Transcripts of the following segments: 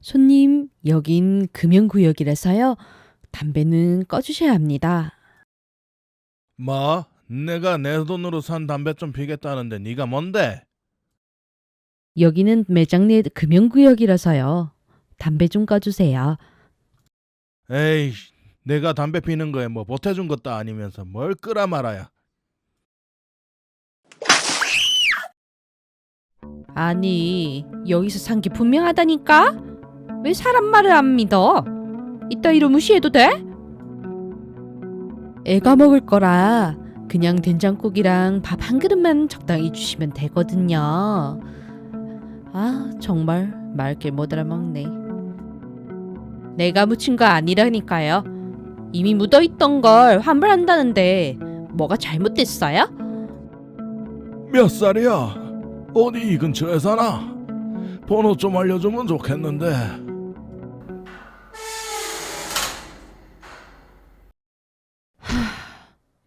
손님, 여긴 금연구역이라서요. 담배는 꺼주셔야 합니다. 뭐? 내가 내 돈으로 산 담배 좀 피겠다는데 네가 뭔데? 여기는 매장 내 금연구역이라서요. 담배 좀 꺼주세요. 에이, 내가 담배 피는 거에 뭐 보태준 것도 아니면서 뭘 끄라 말아야. 아니, 여기서 산 게 분명하다니까? 왜 사람 말을 안 믿어? 이따위로 무시해도 돼? 애가 먹을 거라 그냥 된장국이랑 밥 한 그릇만 적당히 주시면 되거든요. 아, 정말 맑게 못 알아먹네. 내가 묻힌 거 아니라니까요. 이미 묻어있던 걸 환불한다는데 뭐가 잘못됐어요? 몇 살이야? 어디 이 근처에 사나? 번호 좀 알려주면 좋겠는데.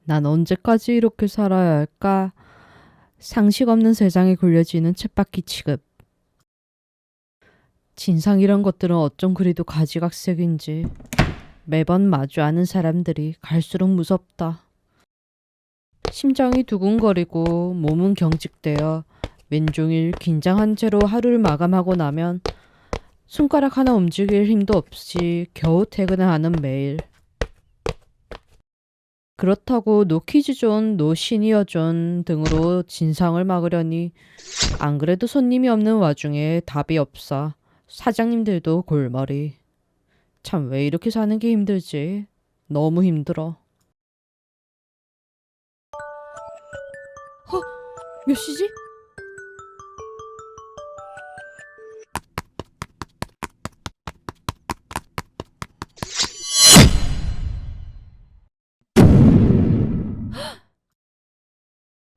난 언제까지 이렇게 살아야 할까? 상식 없는 세상에 굴려지는 쳇바퀴 취급. 진상이란 것들은 어쩜 그리도 가지각색인지 매번 마주하는 사람들이 갈수록 무섭다. 심장이 두근거리고 몸은 경직되어 왼종일 긴장한 채로 하루를 마감하고 나면 손가락 하나 움직일 힘도 없이 겨우 퇴근하는 매일. 그렇다고 노 퀴즈존, 노 시니어존 등으로 진상을 막으려니 안 그래도 손님이 없는 와중에 답이 없어 사장님들도 골머리. 참 왜 이렇게 사는 게 힘들지? 너무 힘들어. 어? 몇 시지?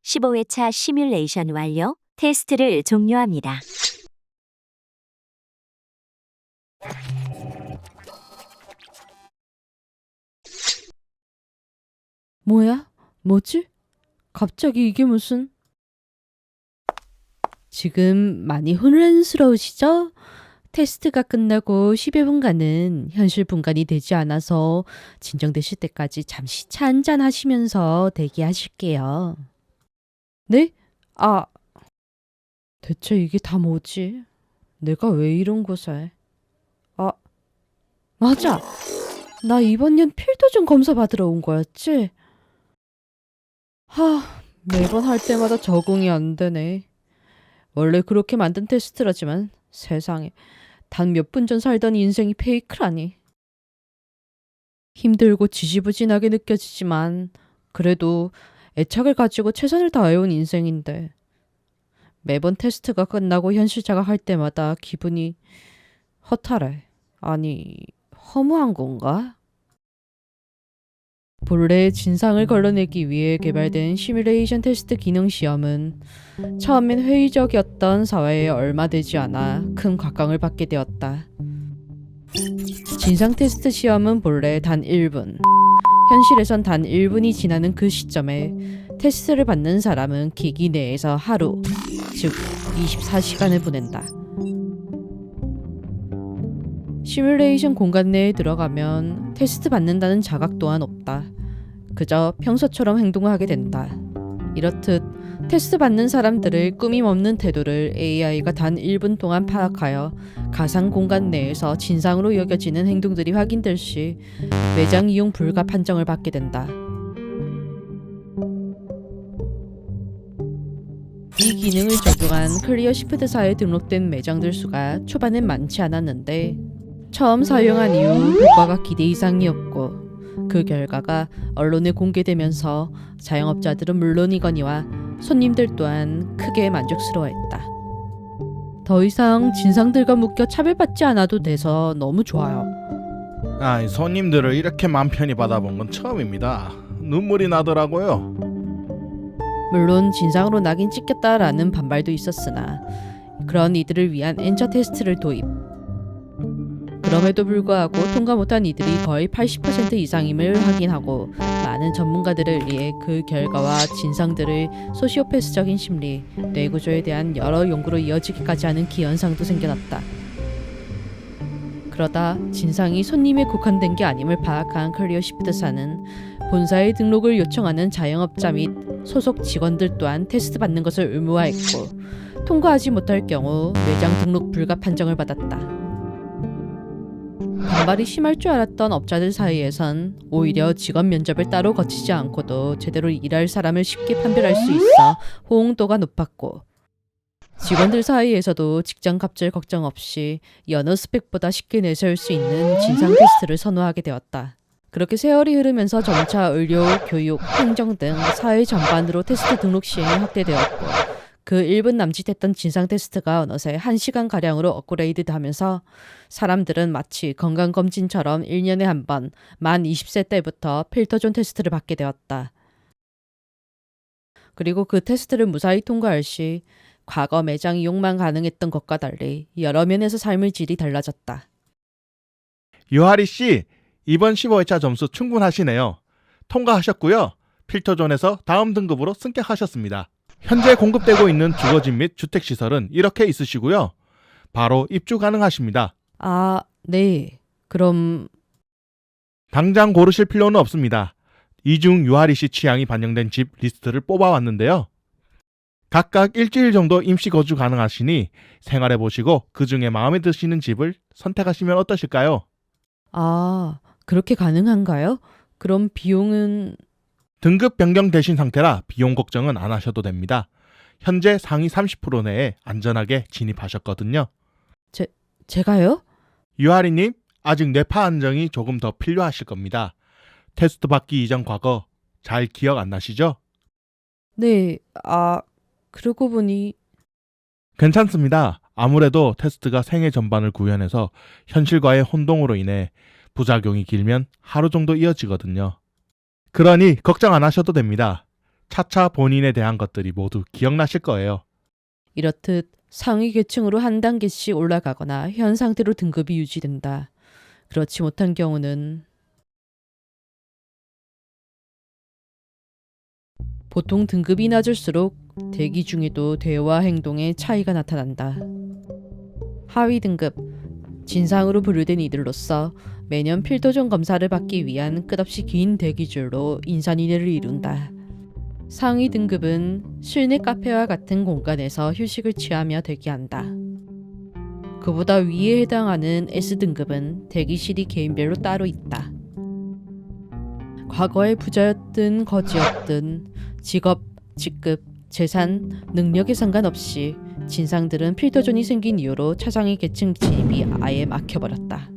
십오 회차 시뮬레이션 완료. 테스트를 종료합니다. 뭐야? 뭐지? 갑자기 이게 무슨? 지금 많이 혼란스러우시죠? 테스트가 끝나고 10여 분간은 현실 분간이 되지 않아서 진정되실 때까지 잠시 차 한잔 하시면서 대기하실게요. 네? 아, 대체 이게 다 뭐지? 내가 왜 이런 곳에? 아, 맞아! 나 이번 년 필도좀 검사 받으러 온 거였지? 하, 매번 할 때마다 적응이 안 되네. 원래 그렇게 만든 테스트라지만 세상에 단 몇 분 전 살던 인생이 페이크라니. 힘들고 지지부진하게 느껴지지만 그래도 애착을 가지고 최선을 다해온 인생인데 매번 테스트가 끝나고 현실 자각할 때마다 기분이 허탈해. 아니, 허무한 건가? 본래 진상을 걸러내기 위해 개발된 시뮬레이션 테스트 기능 시험은 처음엔 회의적이었던 사회에 얼마 되지 않아 큰 각광을 받게 되었다. 진상 테스트 시험은 본래 단 1분, 현실에선 단 1분이 지나는 그 시점에 테스트를 받는 사람은 기기 내에서 하루, 즉 24시간을 보낸다. 시뮬레이션 공간 내에 들어가면 테스트 받는다는 자각 또한 없다. 그저 평소처럼 행동을 하게 된다. 이렇듯 테스트 받는 사람들의 꾸밈 없는 태도를 AI가 단 1분 동안 파악하여 가상 공간 내에서 진상으로 여겨지는 행동들이 확인될 시 매장 이용 불가 판정을 받게 된다. 이 기능을 적용한 클리어 시프트사에 등록된 매장들 수가 초반엔 많지 않았는데 처음 사용한 이후 효과가 기대 이상이었고 그 결과가 언론에 공개되면서 자영업자들은 물론이거니와 손님들 또한 크게 만족스러워했다. 더 이상 진상들과 묶여 차별받지 않아도 돼서 너무 좋아요. 아이, 손님들을 이렇게 맘 편히 받아본 건 처음입니다. 눈물이 나더라고요. 물론 진상으로 낙인 찍혔다라는 반발도 있었으나 그런 이들을 위한 엔처 테스트를 도입. 그럼에도 불구하고 통과 못한 이들이 거의 80% 이상임을 확인하고 많은 전문가들을 의해 그 결과와 진상들의 소시오패스적인 심리, 뇌구조에 대한 여러 연구로 이어지기까지 하는 기현상도 생겨났다. 그러다 진상이 손님에 국한된 게 아님을 파악한 클리어 시프트사는 본사에 등록을 요청하는 자영업자 및 소속 직원들 또한 테스트 받는 것을 의무화했고 통과하지 못할 경우 매장 등록 불가 판정을 받았다. 반발이 심할 줄 알았던 업자들 사이에선 오히려 직원 면접을 따로 거치지 않고도 제대로 일할 사람을 쉽게 판별할 수 있어 호응도가 높았고 직원들 사이에서도 직장 갑질 걱정 없이 연어 스펙보다 쉽게 내세울 수 있는 진상 테스트를 선호하게 되었다. 그렇게 세월이 흐르면서 점차 의료, 교육, 행정 등 사회 전반으로 테스트 등록 시행이 확대되었고 그 1분 남짓했던 진상 테스트가 어느새 1시간 가량으로 업그레이드 하면서 사람들은 마치 건강검진처럼 1년에 한 번 만 20세 때부터 필터존 테스트를 받게 되었다. 그리고 그 테스트를 무사히 통과할 시 과거 매장 이용만 가능했던 것과 달리 여러 면에서 삶의 질이 달라졌다. 유하리 씨, 이번 15회차 점수 충분하시네요. 통과하셨고요. 필터존에서 다음 등급으로 승격하셨습니다. 현재 공급되고 있는 주거집 및 주택시설은 이렇게 있으시고요. 바로 입주 가능하십니다. 아, 네. 그럼 당장 고르실 필요는 없습니다. 이중 유하리 씨 취향이 반영된 집 리스트를 뽑아왔는데요. 각각 일주일 정도 임시 거주 가능하시니 생활해 보시고 그 중에 마음에 드시는 집을 선택하시면 어떠실까요? 아, 그렇게 가능한가요? 그럼 비용은 등급 변경되신 상태라 비용 걱정은 안 하셔도 됩니다. 현재 상위 30% 내에 안전하게 진입하셨거든요. 제가요? 유하리님, 아직 뇌파 안정이 조금 더 필요하실 겁니다. 테스트 받기 이전 과거 잘 기억 안 나시죠? 네. 아, 그러고 보니 괜찮습니다. 아무래도 테스트가 생애 전반을 구현해서 현실과의 혼동으로 인해 부작용이 길면 하루 정도 이어지거든요. 그러니 걱정 안 하셔도 됩니다. 차차 본인에 대한 것들이 모두 기억나실 거예요. 이렇듯 상위 계층으로 한 단계씩 올라가거나 현 상태로 등급이 유지된다. 그렇지 못한 경우는 보통 등급이 낮을수록 대기 중에도 대화 행동에 차이가 나타난다. 하위 등급 진상으로 분류된 이들로서 매년 필터존 검사를 받기 위한 끝없이 긴 대기줄로 인산인해를 이룬다. 상위 등급은 실내 카페와 같은 공간에서 휴식을 취하며 대기한다. 그보다 위에 해당하는 S등급은 대기실이 개인별로 따로 있다. 과거에 부자였든 거지였든 직업, 직급, 재산, 능력에 상관없이 진상들은 필터존이 생긴 이유로 차상위 계층 진입이 아예 막혀버렸다.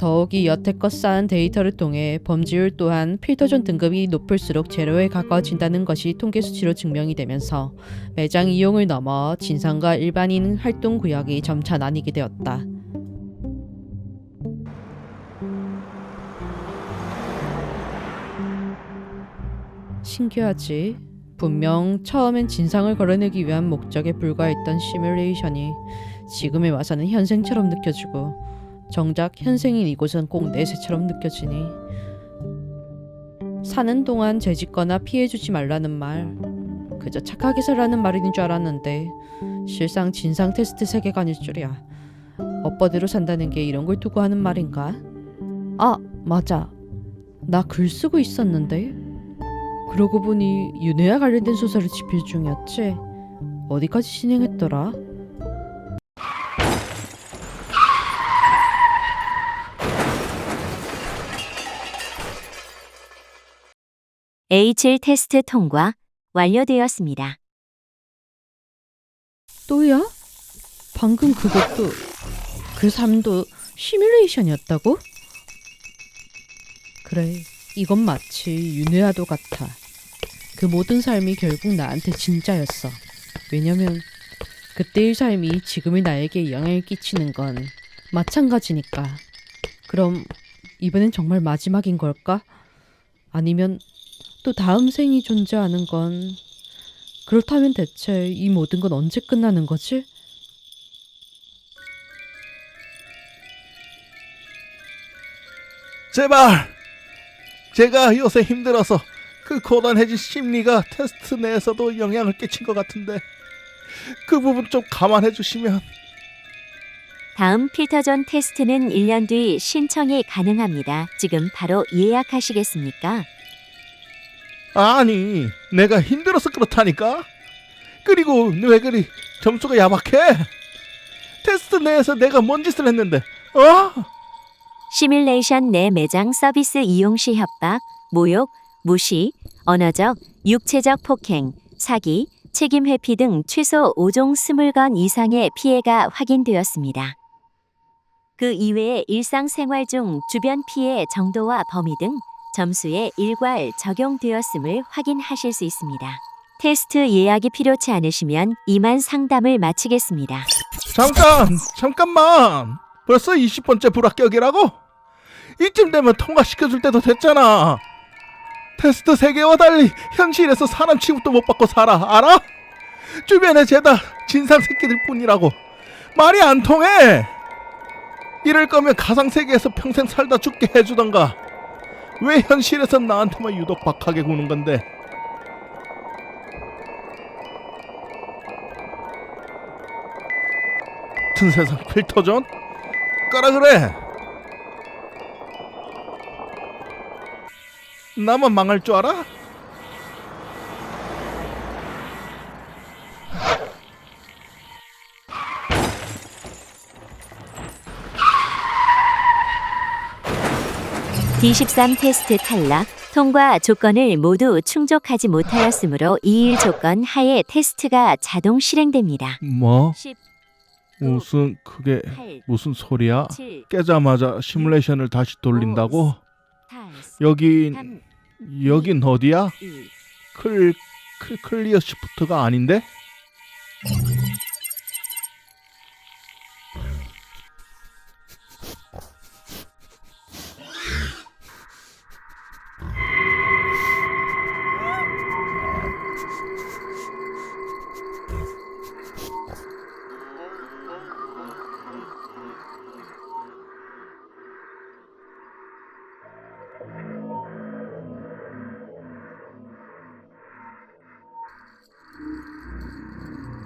더욱이 여태껏 쌓은 데이터를 통해 범죄율 또한 필터존 등급이 높을수록 제로에 가까워진다는 것이 통계 수치로 증명이 되면서 매장 이용을 넘어 진상과 일반인 활동 구역이 점차 나뉘게 되었다. 신기하지. 분명 처음엔 진상을 걸어내기 위한 목적에 불과했던 시뮬레이션이 지금에 와서는 현생처럼 느껴지고 정작 현생인 이곳은 꼭 내세처럼 느껴지니? 사는 동안 죄짓거나 피해주지 말라는 말 그저 착하게 살라는 말인 줄 알았는데 실상 진상 테스트 세계관일 줄이야. 엇버대로 산다는 게 이런 걸 두고 하는 말인가? 아 맞아. 나 글 쓰고 있었는데? 그러고 보니 윤회와 관련된 소설을 집필 중이었지. 어디까지 진행했더라? A7 테스트 통과 완료되었습니다. 또야? 방금 그것도 그 삶도 시뮬레이션이었다고? 그래, 이건 마치 윤회와도 같아. 그 모든 삶이 결국 나한테 진짜였어. 왜냐면 그때의 삶이 지금의 나에게 영향을 끼치는 건 마찬가지니까. 그럼 이번엔 정말 마지막인 걸까? 아니면 또 다음 생이 존재하는 건 그렇다면 대체 이 모든 건 언제 끝나는 거지? 제발! 제가 요새 힘들어서 그 고단해진 심리가 테스트 내에서도 영향을 끼친 것 같은데 그 부분 좀 감안해 주시면 다음 필터존 테스트는 1년 뒤 신청이 가능합니다. 지금 바로 예약하시겠습니까? 아니, 내가 힘들어서 그렇다니까. 그리고 왜 그리 점수가 야박해? 테스트 내에서 내가 뭔 짓을 했는데, 어? 시뮬레이션 내 매장 서비스 이용 시 협박, 모욕, 무시, 언어적, 육체적 폭행, 사기, 책임 회피 등 최소 5종 20건 이상의 피해가 확인되었습니다. 그 이외에 일상생활 중 주변 피해 정도와 범위 등 점수에 일괄 적용되었음을 확인하실 수 있습니다. 테스트 예약이 필요치 않으시면 이만 상담을 마치겠습니다. 잠깐, 잠깐만. 벌써 20번째 불합격이라고? 이쯤 되면 통과시켜줄 때도 됐잖아. 테스트 세계와 달리 현실에서 사람 취급도 못 받고 살아, 알아? 주변에 죄다 진상 새끼들 뿐이라고. 말이 안 통해. 이럴 거면 가상 세계에서 평생 살다 죽게 해주던가. 왜 현실에서 나한테만 유독 박하게 구는 건데? 같은 세상 필터존? 까라 그래. 나만 망할 줄 알아? D13 테스트 탈락, 통과 조건을 모두 충족하지 못하였으므로 2일 조건 하에 테스트가 자동 실행됩니다. 뭐? 10, 무슨 그게 8, 무슨 소리야? 7, 깨자마자 시뮬레이션을 다시 돌린다고? 8, 여긴 3, 여긴 어디야? 2, 클, 클 클리어 시프트가 아닌데?